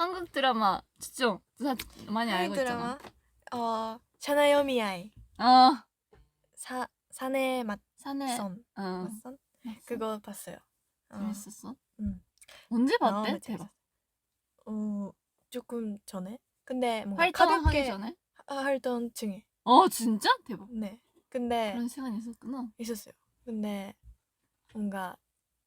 한국 드라마 다 많이 알고 있잖아. 드라마 어 사나요미 아이 어사 사내 맞선 사내 어 맞선 그거 봤어요. 어, 재밌었어? 음. 언제 봤대? 너무 대박. 재밌었어. 어 조금 전에. 근데 뭔가 활동하기 가볍게 전에? 하- 활동 중에. 어 진짜 대박. 네. 근데 그런 시간이 있었구나. 있었어요. 근데 뭔가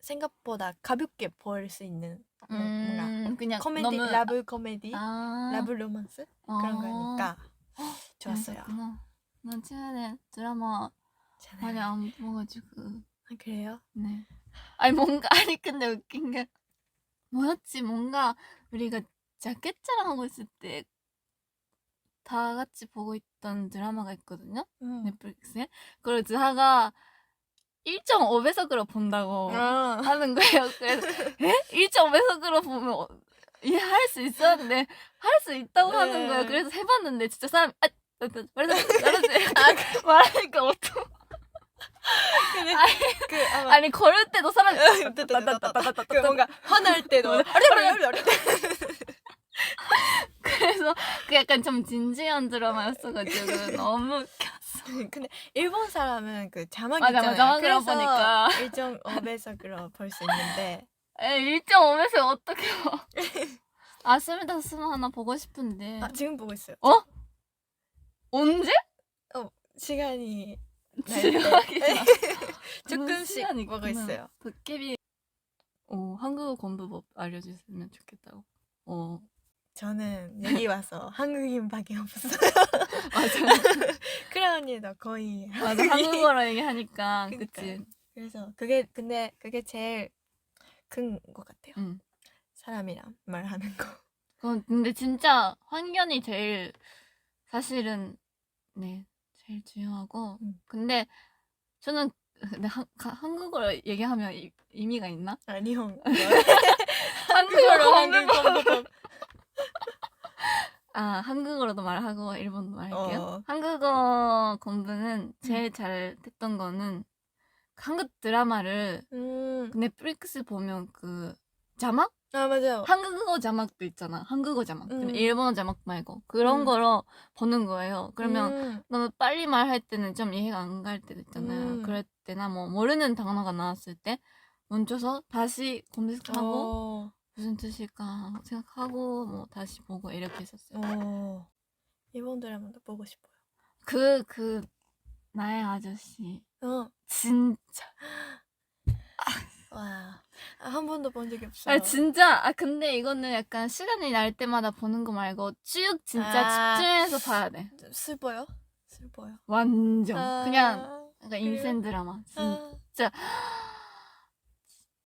생각보다 가볍게 볼 수 있는 뭐 뭔가 음 그냥 코미디 너무 라브 코미디 아 라브 로man스 그런 어, 거니까 좋았어요. 난 최근에 드라마 많이 잖아요. 안 봐가지고 아, 그래요? 네. 아니 뭔가 아니 근데 웃긴 게 뭐였지 뭔가 우리가 자켓 자랑 하고 있을 때 다 같이 보고 있던 드라마가 있거든요 음. 넷플릭스에 그걸 드하가 1.5배속으로 본다고 아, 하는 거예요. 그래서 에? 1.5배속으로 보면 어, 이해할 수 있었는데 할 수 있다고 하는 네. 거예요. 그래서 해봤는데 진짜 사람 아 말해서 말해서 말하니까 어떡 근데 그 아마 아니 걸을 때도 사람이 그 뭔가 화날 때도 그래서 그 약간 좀 진지한 드라마였어가지고 너무. 근데 일본 사람은 그 자막 맞아, 있잖아요. 자막으로 그래서 보니까. 1.5배속으로 볼 수 있는데 에 1.5배속 어떻게 봐. 아 스미다스는 하나 보고 싶은데 아, 지금 보고 있어요. 언제? 시간이 날 지각이 때. 나. 조금씩 시간이 보고 있구나. 있어요. 도깨비 어 한국어 공부법 알려주시면 좋겠다고. 어 저는 여기 와서 한국인밖에 없어요. 맞아 크라 언니도 거의 맞아 한국어로 얘기하니까 그치. 그래서 그게 근데 그게 제일 큰 것 같아요. 응. 사람이랑 말하는 거. 그건 근데 진짜 환경이 제일 사실은 네 제일 중요하고 음. 근데 저는 근데 한, 가- 한국어로 얘기하면 이, 의미가 있나? 아니 형. 한국어로 한국 공부 공부. 아 한국어로도 말하고 일본어도 말할게요. 어. 한국어 공부는 제일 잘 됐던 거는 한국 드라마를 음. 넷플릭스 보면 그 자막 아 맞아요. 한국어 자막도 있잖아. 한국어 자막. 음. 근데 일본어 자막 말고 그런 음. 거로 보는 거예요. 그러면 음. 너무 빨리 말할 때는 좀 이해가 안 갈 때도 있잖아요. 음. 그럴 때나 뭐 모르는 단어가 나왔을 때 멈춰서 다시 검색하고 어. 무슨 뜻일까 생각하고 뭐 다시 보고 이렇게 했었어요. 어. 일본 드라마도 보고 싶어요. 그 그 나의 아저씨 어. 진짜 와. 아, 한 번도 본 적이 없어요. 아 진짜 아 근데 이거는 약간 시간이 날 때마다 보는 거 말고 쭉 진짜 아. 집중해서 봐야 돼. 좀 슬퍼요? 슬퍼요. 완전 아, 그냥 그래요? 인생 드라마. 진 아,